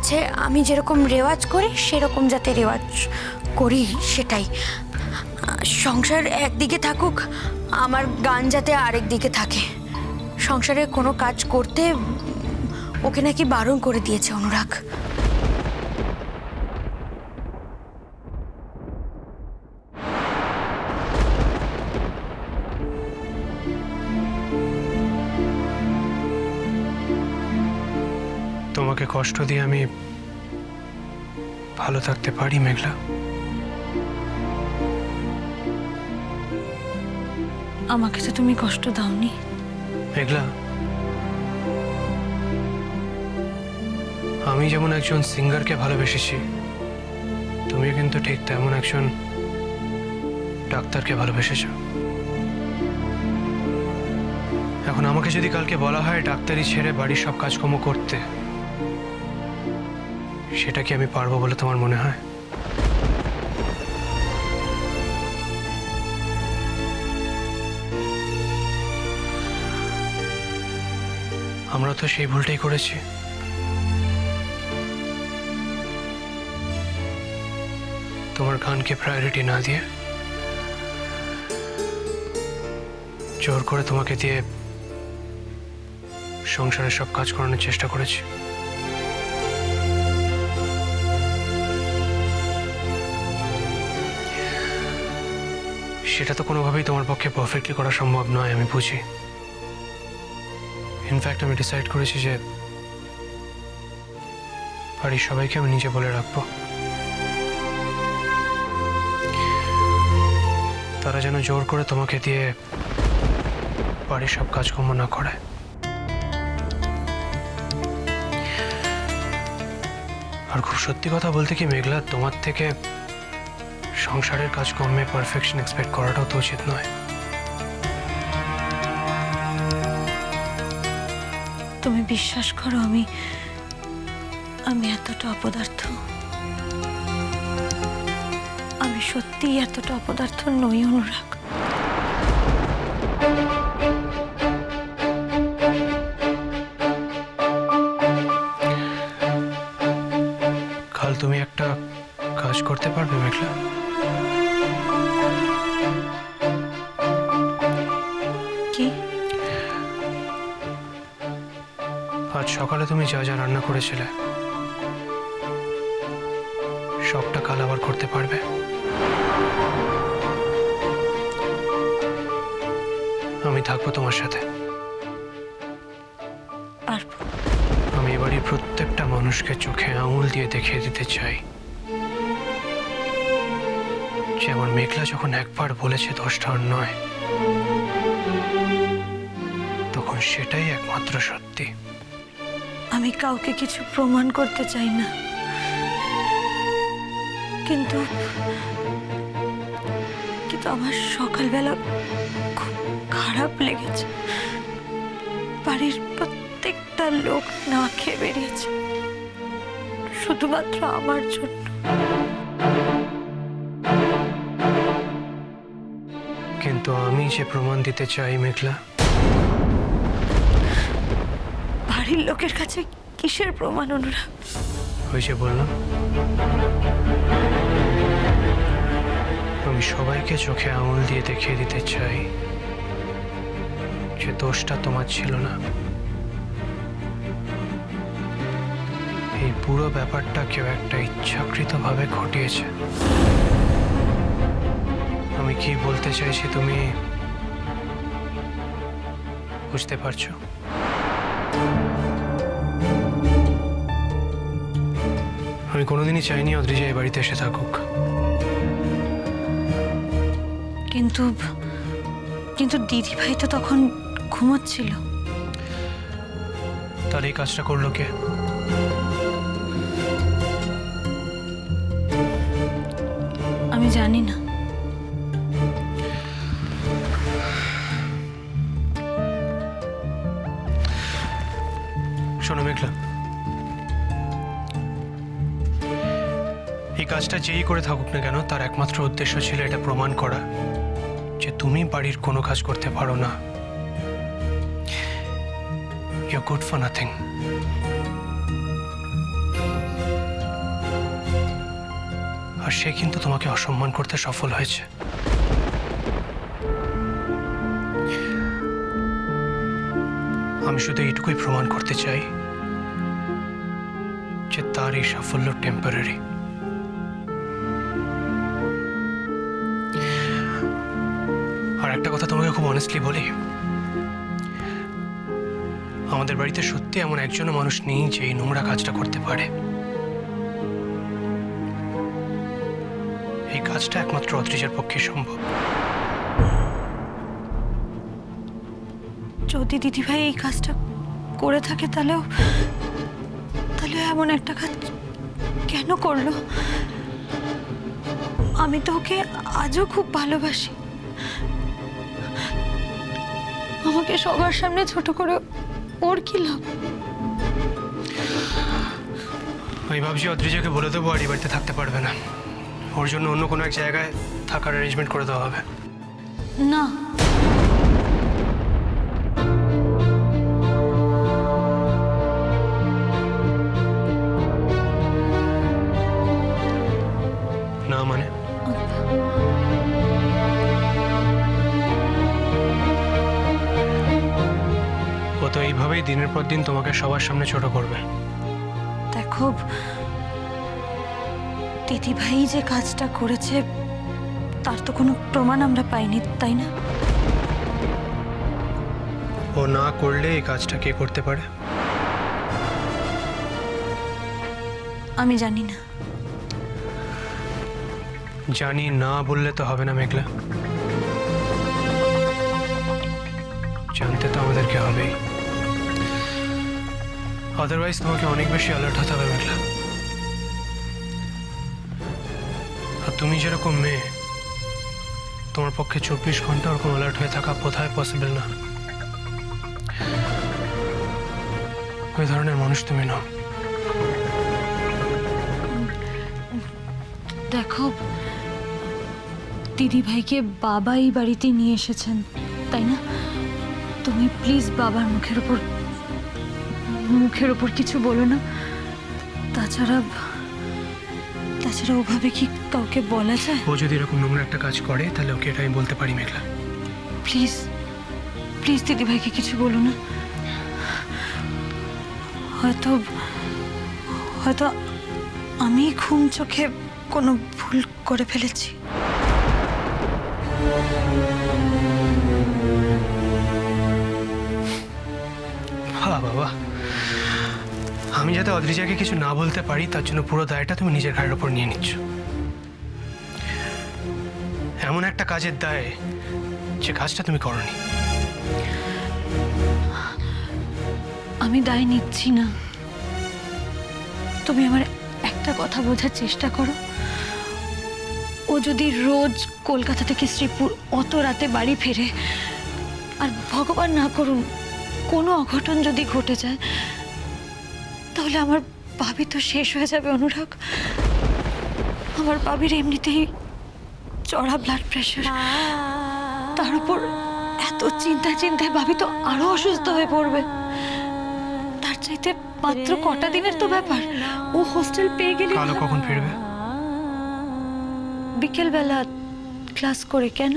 বলেছে আমি যেরকম রেওয়াজ করি, সেরকম যাতে রেওয়াজ করি সেটাই। সংসার একদিকে থাকুক, আমার গান যাতে আরেক দিকে থাকে। সংসারে কোনো কাজ করতে ওকে নাকি বারণ করে দিয়েছে অনুরাগ। কষ্ট দিয়ে আমি ভালো থাকতে পারি মেঘলা। আমাকে তো তুমি কষ্ট দাওনি। মেঘলা আমি যেমন একজন সিঙ্গারকে ভালোবেসেছি তুমিও কিন্তু ঠিক তেমন একজন ডাক্তারকে ভালোবেসেছ। এখন আমাকে যদি কালকে বলা হয় ডাক্তারি ছেড়ে বাড়ির সব কাজকর্ম করতে সেটা কি আমি পারব বলে তোমার মনে হয়? আমরা তো সেই ভুলটাই করেছি। তোমার গানকে প্রায়োরিটি না দিয়ে জোর করে তোমাকে দিয়ে সংসারের সব কাজ করানোর চেষ্টা করেছি। সেটা তো কোনোভাবেই তোমার পক্ষে পারফেক্টলি করা সম্ভব নয়, আমি বুঝি। ইনফ্যাক্ট আমি ডিসাইড করেছি যে বাড়ির সবাইকে আমি নিজে বলে রাখব। তারা যেন জোর করে তোমাকে দিয়ে বাড়ির সব কাজকর্ম না করে। আর খুব সত্যি কথা বলতে কি, মেঘলা, তোমার থেকে সংসারের কাজকর্মে পারফেকশন এক্সপেক্ট করাটাও তো উচিত নয়। তুমি বিশ্বাস করো আমি আমি এতটা অপদার্থ। আমি সত্যিই এতটা অপদার্থ নই অনুরাগ। কাল তুমি একটা কাজ করতে পারবে মেঘলা? আজ সকালে তুমি যা যা রান্না করেছিলে সবটা কাল আবার করতে পারবে। আমি থাকব তোমার সাথে। আমি এবারই প্রত্যেকটা মানুষকে চোখে আঙুল দিয়ে দেখিয়ে দিতে চাই। যে আমার মেঘলা যখন একবার বলেছে দশটা ওর নয় তখন সেটাই একমাত্র সত্যি। আমি কাউকে কিছু প্রমাণ করতে চাই না। কিন্তু কিন্তু আমার সকালবেলা খুব খারাপ লেগেছে। বাড়ির প্রত্যেকটা লোক না খেয়ে বেরিয়েছে। শুধুমাত্র আমার জন্য। কিন্তু আমি যে প্রমাণ দিতে চাই, মেঘলা লোকের কাছে কিসের প্রমাণ, অনুরাগ? যে বললাম। আমি সবাইকে চোখে আঙুল দিয়ে দেখিয়ে দিতে চাই যে দোষটা তোমার ছিল না। এই পুরো ব্যাপারটা কেউ একটা ইচ্ছাকৃতভাবে ঘটিয়েছে। আমি কি বলতে চাইছি তুমি বুঝতে পারছ? আমি কোনোদিনই চাইনি অদ্রিজা এই বাড়িতে এসে থাকুক। কিন্তু কিন্তু দিদি ভাই তো তখন ঘুমোচ্ছিল। তার এই কাজটা করল কে? আমি জানি না। কাজটা যেই করে থাকুক না কেন, তার একমাত্র উদ্দেশ্য ছিল এটা প্রমাণ করা যে তুমি বাড়ির কোনো কাজ করতে পারো না। ইউ গুড ফর নাথিং আর সে কিন্তু তোমাকে অসম্মান করতে সফল হয়েছে। আমি শুধু এইটুকুই প্রমাণ করতে চাই যে তার এই সাফল্য টেম্পোরারি একটা কথা তোমাকে খুব অনেস্টলি বলি। আমাদের বাড়িতে সত্যি এমন একজনও মানুষ নেই যে এই নোংরা কাজটা করতে পারে। এই কাজটা একমাত্র অদ্রিজের পক্ষে সম্ভব। যদি দিদিভাই এই কাজটা করে থাকে তাহলেও তাহলে এমন একটা কাজ কেন করল? আমি তো ওকে আজও খুব ভালোবাসি। আমাকে সবার সামনে ছোট করে ওর কি লাভ? আমি ভাবছি অদ্রিজাকে বলে দেবো আর এই বাড়িতে থাকতে পারবে না। ওর জন্য অন্য কোনো এক জায়গায় থাকার অ্যারেঞ্জমেন্ট করে দেওয়া হবে। না না। দিনের পর দিন তোমাকে সবার সামনে ছোট করবে। দেখো দিদিভাই যে কাজটা করেছে তার তো কোনো প্রমাণ আমরা পাইনি তাই না? ও না করলে এই কাজটা কে করতে পারে? আমি জানি না। জানি না বললে তো হবে না মেঘলা। জানতে তো আমাদেরকে হবেই। আদারওয়াইজ তোমাকে অনেক বেশি অ্যালার্ট হতে হবে, মেঘলা। আর তুমি যেরকম মেয়ে, তোমার পক্ষে চব্বিশ ঘণ্টা ওরকম অ্যালার্ট হয়ে থাকা কোথায় পসিবল না? ওই ধরনের মানুষ তুমি নাও দেখো, দিদিভাইকে বাবা এই বাড়িতে নিয়ে এসেছেন, তাই না? তুমি প্লিজ বাবার মুখের উপর মুখের উপর কিছু বলো না। তাছাড়া তাছাড়া ওভাবে কি কাউকে বলা যায়? ও যদি এরকম নোংরা একটা কাজ করে তাহলে ওকে এটা আমি বলতে পারি মেঘলা। প্লিজ প্লিজ দিদিভাইকে কিছু বলো না। হয়তো হয়তো আমি ঘুম চোখে কোনো ভুল করে ফেলেছি। হা বাবা আমি যাতে অদ্রিজাকে কিছু না বলতে পারি, তার জন্য পুরো দায়টা তুমি নিজের ঘাড়ের ওপর নিয়ে নিচ্ছ। এমন একটা কাজের দায় যে কাজটা তুমি করনি। আমি দায় নিচ্ছি না। তুমি আমার একটা কথা বোঝার চেষ্টা করো। ও যদি রোজ কলকাতা থেকে শ্রীপুর অত রাতে বাড়ি ফেরে, আর ভগবান না করুন, কোনো অঘটন যদি ঘটে যায় তাহলে আমার ভাবি তো শেষ হয়ে যাবে অনুরাগ। আমার ভাবির এমনিতেই চড়া ব্লাড প্রেশার তার উপর এত চিন্তা চিন্তায় ভাবি তো আরও অসুস্থ হয়ে পড়বে। তার চাইতে মাত্র কটা দিনের তো ব্যাপার। ও হোস্টেল পেয়ে গেলে কালো কখন ফিরবে? বিকেলবেলা ক্লাস করে কেন?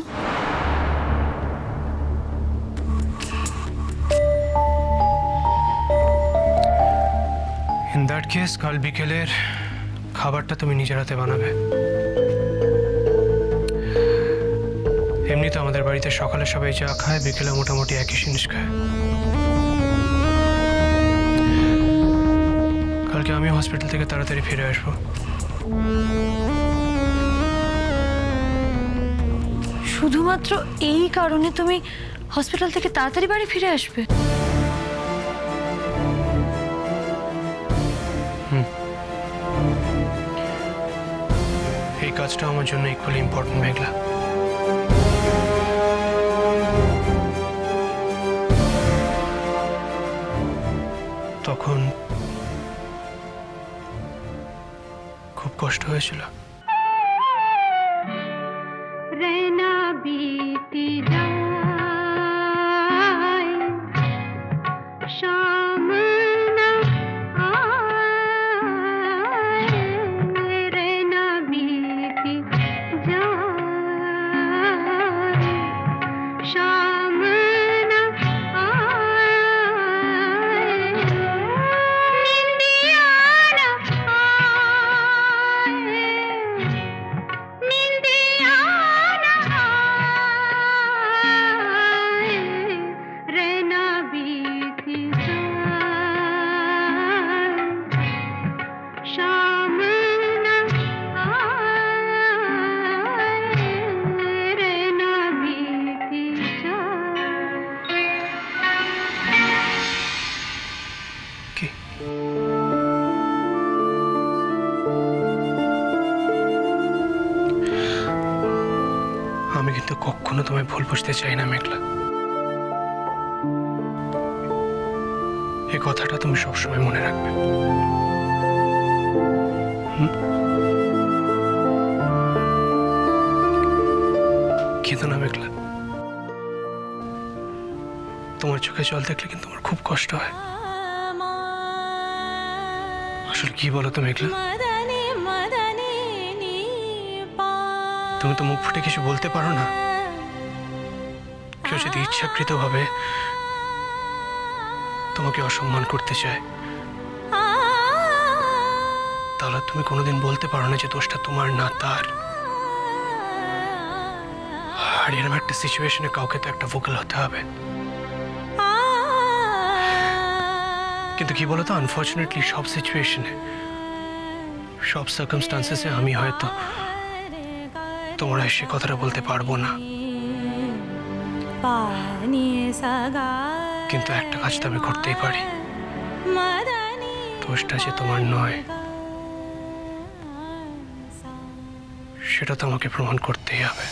দ্যাট কেস কাল বিকেলের খাবারটা তুমি নিজের হাতে বানাবে। এমনিতে আমাদের বাড়িতে সকালে সবাই চা খায়, বিকেলে মোটামুটি একই জিনিস খায়। কালকে আমি হসপিটাল থেকে তাড়াতাড়ি ফিরে আসব। শুধুমাত্র এই কারণে তুমি হসপিটাল থেকে তাড়াতাড়ি বাড়ি ফিরে আসবে? কাজটা আমার জন্য ইকুয়ালি ইম্পর্টেন্ট মেঘলা। তখন খুব কষ্ট হয়েছিল। আমি কিন্তু কখনো তোমায় ভুল বুঝতে চাই না, মেঘলা। এ কথাটা তুমি সবসময় মনে রাখবে। কেঁদো না, মেঘলা। তোমার চোখে জল দেখলে কিন্তু আমার খুব কষ্ট হয়। আসলে কি বলো তো মেঘলা তুমি তো মুখ ফুটে কিছু বলতে পারো না। কেউ যদি ইচ্ছাকৃত ভাবে তোমাকে অসম্মান করতে চায় তাহলে তুমি কোনোদিন বলতে পারো না যে দোষটা তোমার না তার। আর এরকম একটা সিচুয়েশনে কাউকে তো একটা ভোকাল হতে হবে। কিন্তু কি বলতো আনফর্চুনেটলি সব সিচুয়েশনে সব সার্কামস্টান্সেসে আমি হয়তো তোমরা সে কথাটা বলতে পারব না। কিন্তু একটা কাজ তো আমি করতেই পারি। দোষটা যে তোমার নয়, সেটা তো আমাকে প্রমাণ করতেই হবে।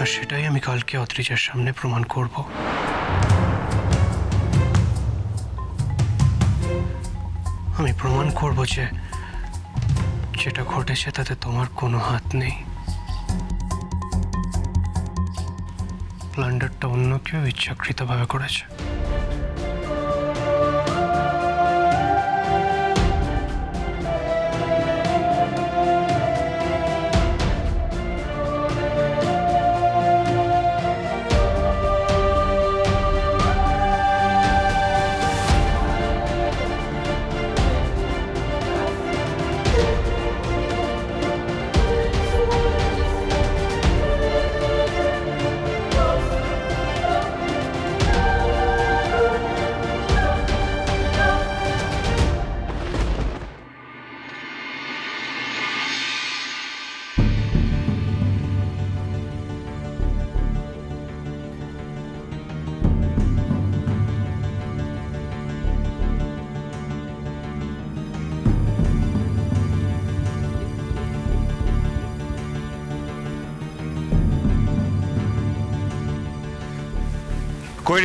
আর সেটাই আমি কালকে অত্রিজার সামনে প্রমাণ করব। আমি প্রমাণ করব যে যেটা ঘটেছে তাতে তোমার কোনো হাত নেই। প্ল্যান্ডারটা অন্য কেউ ইচ্ছাকৃতভাবে করেছে।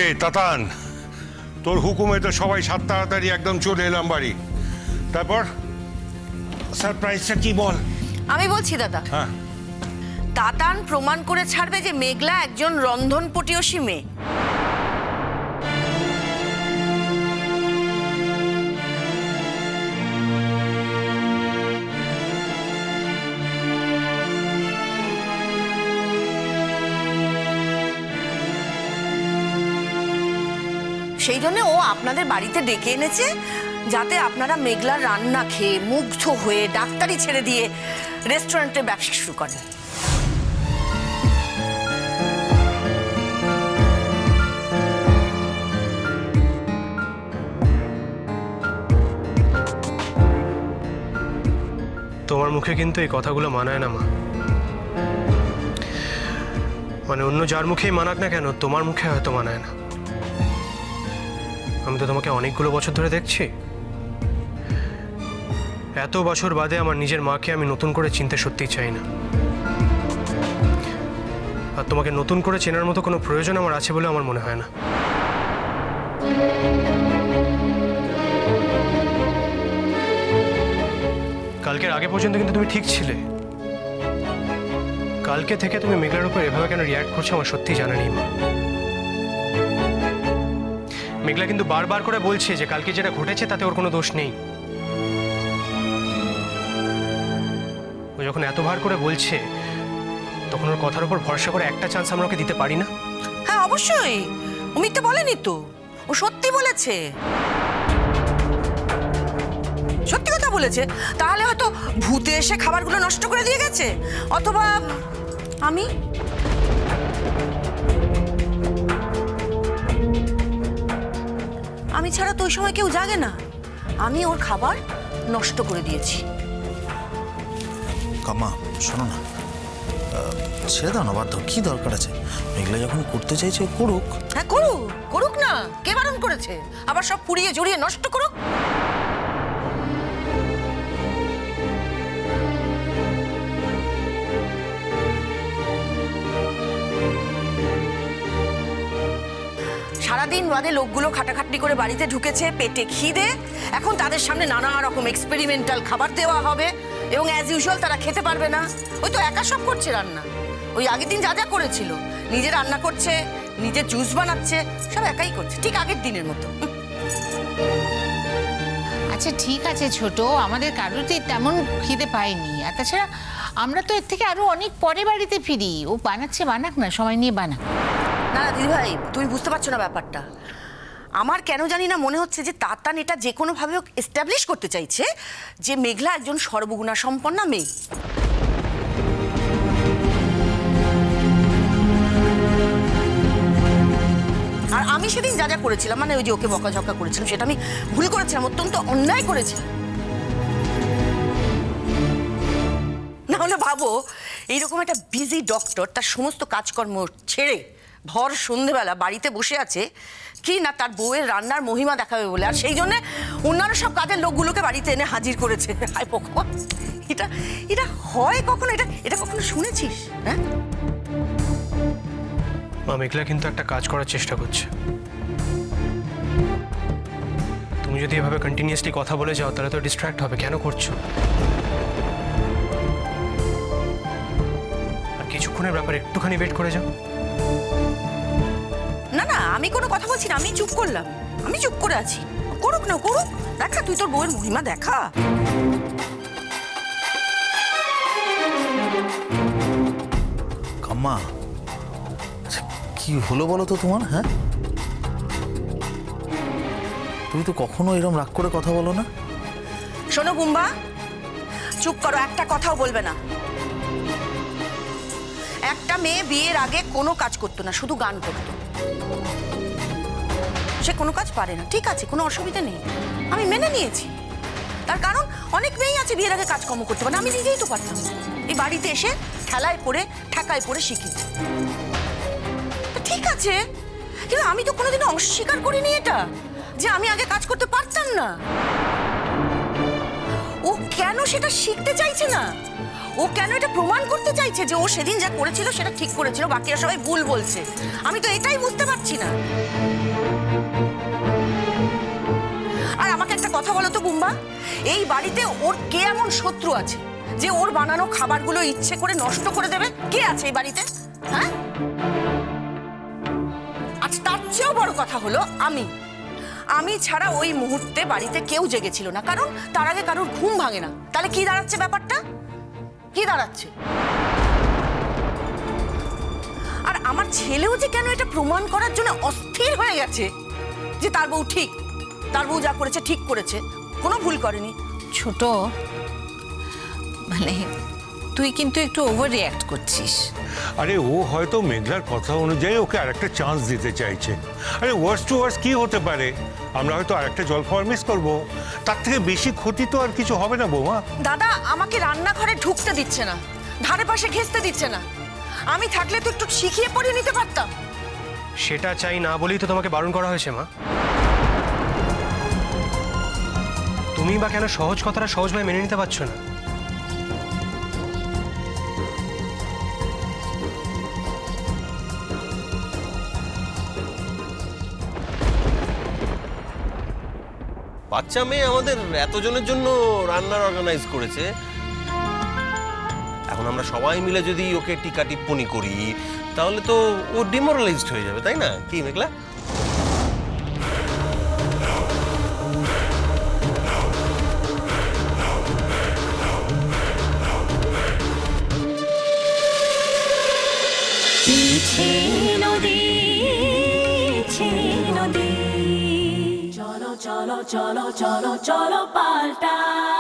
রে তাতান তোর হুকুমে তো সবাই সাত তাড়াতাড়ি একদম চলে এলাম বাড়ি। তারপর? সারপ্রাইজটা কি বল? আমি বলছি দাদা। হ্যাঁ। তাতান প্রমাণ করে ছাড়বে যে মেঘলা একজন রন্ধন পটিয়সী মেয়ে। সেই জন্য ও আপনাদের বাড়িতে ডেকে এনেছে, যাতে আপনারা মেঘলার রান্না খেয়ে মুগ্ধ হয়ে ডাক্তারি ছেড়ে দিয়ে রেস্টুরেন্টে ব্যবসা শুরু করেন। তোমার মুখে কিন্তু এই কথাগুলো মানায় না মা। মানে অন্য যার মুখেই মানাক না কেন, তোমার মুখে হয়তো মানায় না। আমি তো তোমাকে অনেকগুলো বছর ধরে দেখছি। এত বছর বাদে আমার নিজের মাকে আমি নতুন করে চিনতে সত্যিই চাই না। আর তোমাকে নতুন করে চেনার মতো কোনো প্রয়োজন আমার আছে বলে আমার মনে হয় না। কালকের আগে পর্যন্ত কিন্তু তুমি ঠিক ছিলে। কালকে থেকে তুমি মেঘলার উপর এভাবে কেন রিয়াক্ট করছ আমার সত্যিই জানা নেই মা। মেঘলা কিন্তু বারবার করে বলছে যে কালকে যেটা ঘটেছে তাতে ওর কোনো দোষ নেই। ও যখন এতবার করে বলছে, তখন ওর কথার উপর ভরসা করে একটা চান্স আমরা ওকে দিতে পারি না? হ্যাঁ অবশ্যই। ও মিথ্যে বলেনি তো। ও সত্যি বলেছে। সত্যি কথা বলেছে। তাহলে হয়তো ভূতে এসে খাবারগুলো নষ্ট করে দিয়ে গেছে। অথবা আমি আমি ছাড়া তো ওই সময় কেউ জাগে না। আমি ওর খাবার নষ্ট করে দিয়েছি। কামা শোনো না। ছেড়ে দাও না বাধ্য কি দরকার আছে? মেঘলা যখন করতে চাইছে করুক। হ্যাঁ করুক। করুক না। কে বারণ করেছে? আবার সব পুড়িয়ে জড়িয়ে নষ্ট করুক? সারাদিন বাদে লোকগুলো খাটাখাটনি করে বাড়িতে ঢুকেছে, পেটে খিদে। এখন তাদের সামনে নানা রকম এক্সপেরিমেন্টাল খাবার দেওয়া হবে এবং অ্যাজ ইউজুয়াল তারা খেতে পারবে না। ওই তো একা সব করছে রান্না। ওই আগের দিন যা যা করেছিল, নিজে রান্না করছে, নিজে জুস বানাচ্ছে, সব একাই করছে, ঠিক আগের দিনের মতো। আচ্ছা ঠিক আছে ছোট, আমাদের কারোরই তেমন খিদে পায়নি। আর তাছাড়া আমরা তো এর থেকে আরও অনেক পরে বাড়িতে ফিরি। ও বানাচ্ছে, বানাক না, সময় নিয়ে বানাক। না দিদিভাই তুমি বুঝতে পারছ না ব্যাপারটা। আমার কেন জানি না মনে হচ্ছে যে তাতান এটা যে কোনোভাবে এস্টাবলিশ করতে চাইছে যে মেঘলা একজন সর্বগুণা সম্পন্না মেয়ে। আর আমি সেদিন যা যা করেছিলাম মানে ওই যে ওকে বকাঝকা করেছিলাম, সেটা আমি ভুল করেছিলাম, অত্যন্ত অন্যায় করেছিলাম না হলে ভাবো, এইরকম একটা বিজি ডক্টর তার সমস্ত কাজকর্ম ছেড়ে ভর সন্ধেবেলা বাড়িতে বসে আছে, কি না তার বউয়ের রান্নার মহিমা দেখাবে বলে। আর সেই জন্য অন্যান্য সব কাজের লোকগুলোকে বাড়িতে এনে হাজির করেছে। হায় ভগবান, এটা এটা হয় কখনো? এটা এটা কখনো শুনেছিস? হ্যাঁ? মা মেঘলা কিন্তু একটা কাজ করার চেষ্টা করছে। তুমি যদি এভাবে কন্টিনিউয়াসলি কথা বলে যাও, তাহলে তো ডিস্ট্র্যাক্ট হবে। কেন করছ? আর কিছুক্ষণের ব্যাপারে একটুখানি ওয়েট করে যাও। না না আমি কোনো কথা বলছি না আমি চুপ করলাম। আমি চুপ করে আছি। করুক না করুক দেখা তুই তোর বউয়ের মহিমা দেখা। কাম্মা আচ্ছা, কি হলো বলো তো তোমার হ্যাঁ? তুমি তো কখনো এরকম রাগ করে কথা বলো না? শোনো বুম্বা চুপ করো একটা কথাও বলবে না। একটা মেয়ে বিয়ের আগে কোনো কাজ করতো না শুধু গান করতো। সে কোনো কাজ পারে না। ঠিক আছে, কোনো অসুবিধা নেই। আমি মেনে নিয়েছি। তার কারণ অনেক মেয়েই আছে বিয়ের আগে কাজকর্ম করতে পারে আমি নিজেই তো পারতাম। এই বাড়িতে এসে ঠেলায় পড়ে, ঠেকায় পড়ে শিখেছি তো ঠিক আছে। কিন্তু আমি তো কোনোদিনও অস্বীকার করিনি এটা, যে আমি আগে কাজ করতে পারতাম না। ও কেন সেটা শিখতে চাইছে না? ও কেন এটা প্রমাণ করতে চাইছে যে ও সেদিন যা করেছিল সেটা ঠিক করেছিল? বাকিরা সবাই ভুল বলছে। আমি তো এটাই বুঝতে পারছি না। আর আমাকে একটা কথা বলো তো, বুম্বা? এই বাড়িতে ওর কে এমন শত্রু আছে যে ওর বানানো খাবারগুলো ইচ্ছে করে নষ্ট করে দেবে? কে আছে এই বাড়িতে? হ্যাঁ? আজ তার চেয়েও বড় কথা হলো আমি। আমি ছাড়া ওই মুহূর্তে বাড়িতে কেউ জেগেছিল না, কারণ তার আগে কারোর ঘুম ভাঙে না। তাহলে কি দাঁড়াচ্ছে ব্যাপারটা? কি দাঁড়াচ্ছে? আর আমার ছেলেও যে কেন এটা প্রমাণ করার জন্য অস্থির হয়ে গেছে? যে তার বউ ঠিক তার বউ যা করেছে ঠিক করেছে কোনো ভুল করেনি। ছোট মানে তুই কিন্তু একটু ওভার রিয়াক্ট করছিস। আরে ও হয়তো মেঘলার কথা অনুযায়ী ওকে আরেকটা চান্স দিতে চাইছে। আরে ওয়ার্স টু ওয়ার্স কি হতে পারে? আমরা হয়তো আরেকটা জল খাওয়ার মিস করব। তার থেকে বেশি ক্ষতি তো আর কিছু হবে না বৌমা। দাদা আমাকে রান্নাঘরে ঢুকতে দিচ্ছে না। ধারে পাশে ঘেঁচতে দিচ্ছে না। আমি থাকলে তো একটু শিখিয়ে পড়িয়ে নিতে পারতাম। সেটা চাই না বলেই তো তোমাকে বারণ করা হয়েছে মা। তুমি তুমি বা কেন সহজ কথাটা সহজভাবে মেনে নিতে পারছ না? বাচ্চা মেয়ে আমাদের এতজনের জন্য রান্নার অর্গানাইজ করেছে। এখন আমরা সবাই মিলে যদি ওকে টিকা টিপ্পনি করি, তাহলে তো ও ডিমোরালাইজড হয়ে যাবে, তাই না? কি মেঘলা? চলো চলো চলো পাল্টাই